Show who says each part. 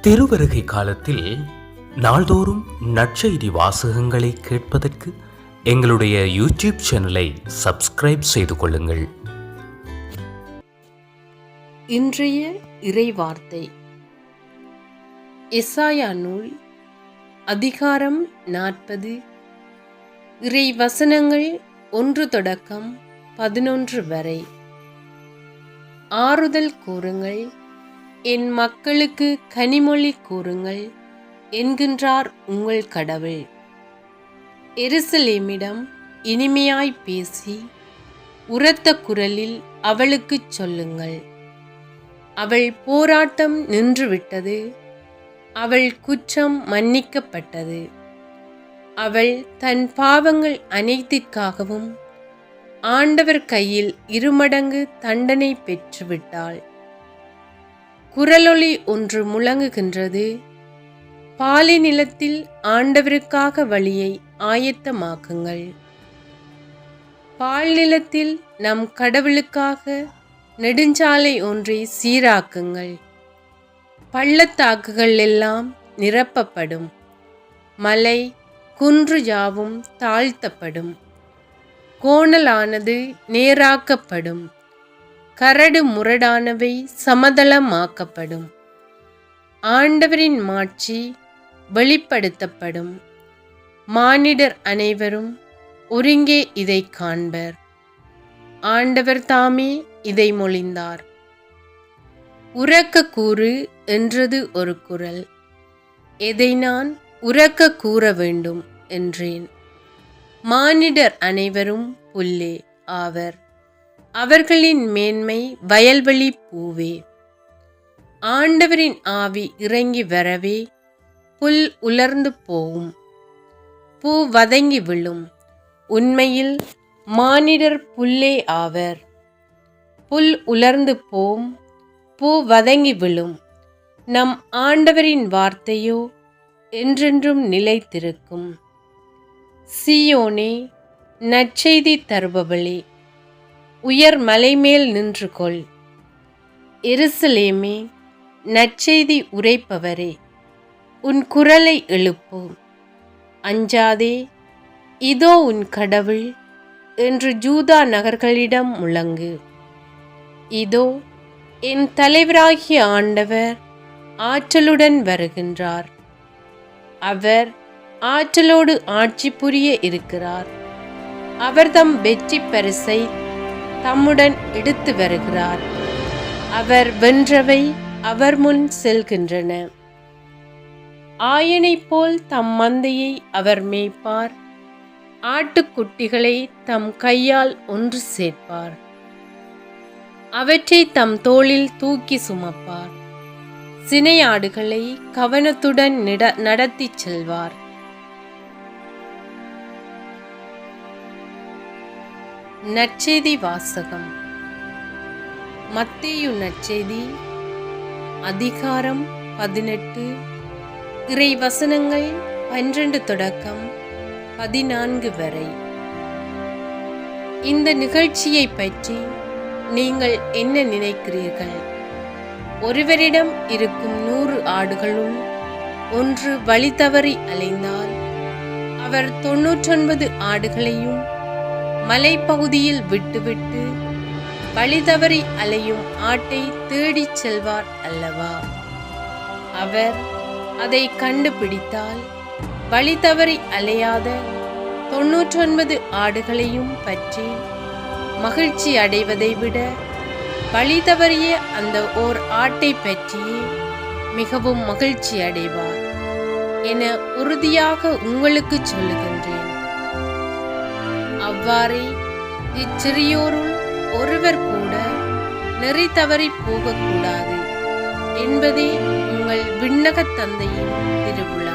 Speaker 1: திருவருகை காலத்தில் நாள்தோறும் நற்செய்தி வாசகங்களை கேட்பதற்கு எங்களுடைய யூடியூப் சேனலை சப்ஸ்கிரைப் செய்து கொள்ளுங்கள்.
Speaker 2: இன்றைய இறைவார்த்தை. எசாயா நூல் அதிகாரம் நாற்பது. இறை வசனங்கள் ஒன்று தொடக்கம் பதினொன்று வரை. ஆறுதல் கூறுங்கள். என் மக்களுக்கு கனிமொழி கூறுங்கள் என்கின்றார் உங்கள் கடவுள். எருசலேமிடம் இனிமையாய் பேசி உரத்த குரலில் அவளுக்குச் சொல்லுங்கள். அவள் போராட்டம் நின்றுவிட்டது. அவள் குற்றம் மன்னிக்கப்பட்டது. அவள் தன் பாவங்கள் அனைத்திற்காகவும் ஆண்டவர் கையில் இருமடங்கு தண்டனை பெற்றுவிட்டாள். குரலொளி ஒன்று முழங்குகின்றது. பாலை நிலத்தில் ஆண்டவருக்காக வழியை ஆயத்தமாக்குங்கள். பால் நிலத்தில் நம் கடவுளுக்காக நெடுஞ்சாலை ஒன்றை சீராக்குங்கள். பள்ளத்தாக்குகள் எல்லாம் நிரப்பப்படும். மலை குன்று யாவும் தாழ்த்தப்படும். கோணலானது நேராக்கப்படும். கரடு முரடானவை சமதளமாக்கப்படும். ஆண்டவரின் மாட்சி வெளிப்படுத்தப்படும். மானிடர் அனைவரும் ஒருங்கே இதை காண்பர். ஆண்டவர் தாமே இதை மொழிந்தார். உறக்க கூறு என்றது ஒரு குரல். எதை நான் உறக்க கூற வேண்டும் என்றேன். மானிடர் அனைவரும் புல்லே ஆவர். அவர்களின் மேன்மை வயல்வெளி பூவே. ஆண்டவரின் ஆவி இறங்கி வரவே புல் உலர்ந்து போகும். பூ வதங்கி விழும். உண்மையில் மானிடர் புல்லே ஆவர். புல் உலர்ந்து போம். பூ வதங்கி விழும். நம் ஆண்டவரின் வார்த்தையோ என்றென்றும் நிலைத்திருக்கும். சியோனே நற்செய்தி தருபவளே. உயர் மலைமேல் நின்று கொள் எருசலேமே நற்செய்தி உரைப்பவரே உன் குரலை எழுப்பு அஞ்சாதே இதோ உன் கடவுள் என்று ஜூதா நகர்களிடம் முழங்கு. இதோ என் தலைவராகிய ஆண்டவர் ஆற்றலுடன் வருகின்றார். அவர் ஆற்றலோடு ஆட்சி புரிய இருக்கிறார். அவர்தம் வெற்றி பரிசை தம்முடன் எடுத்து வருகிறார். அவர் வென்றவை அவர் முன் செல்கின்றன. ஆயனைப் போல் தம் மந்தையை அவர் மேய்ப்பார். ஆட்டுக்குட்டிகளை தம் கையால் ஒன்று சேர்ப்பார். அவற்றை தம் தோளில் தூக்கி சுமப்பார். சினையாடுகளை கவனத்துடன் நட நடத்திச் செல்வார். நற்செய்தி வாசகம். மத்தேயு நற்செய்தி அதிகாரம் பதினெட்டு. இறை வசனங்கள் பன்னிரண்டு தொடக்கம் பதினான்கு வரை. இந்த நிகழ்ச்சியை பற்றி நீங்கள் என்ன நினைக்கிறீர்கள்? ஒருவரிடம் இருக்கும் நூறு ஆடுகளுள் ஒன்று வழி தவறி அலைந்தால் அவர் தொன்னூற்றொன்பது ஆடுகளையும் மலைப்பகுதியில் விட்டுவிட்டு வழிதவறி அலையும் ஆட்டை தேடிச் செல்வார் அல்லவா? அவர் அதை கண்டுபிடித்தால் வழிதவறி அலையாத தொன்னூற்றொன்பது ஆடுகளையும் பற்றி மகிழ்ச்சி அடைவதை விட வழி தவறிய அந்த ஓர் ஆட்டை பற்றியே மிகவும் மகிழ்ச்சி அடைவார் என உறுதியாக உங்களுக்கு சொல்லுகின்றேன். அவ்வாறே இச்சிறியோருள் ஒருவர் கூட நெறி தவறி போகக்கூடாது என்பதே உங்கள் விண்ணகத் தந்தையின் திருவிழா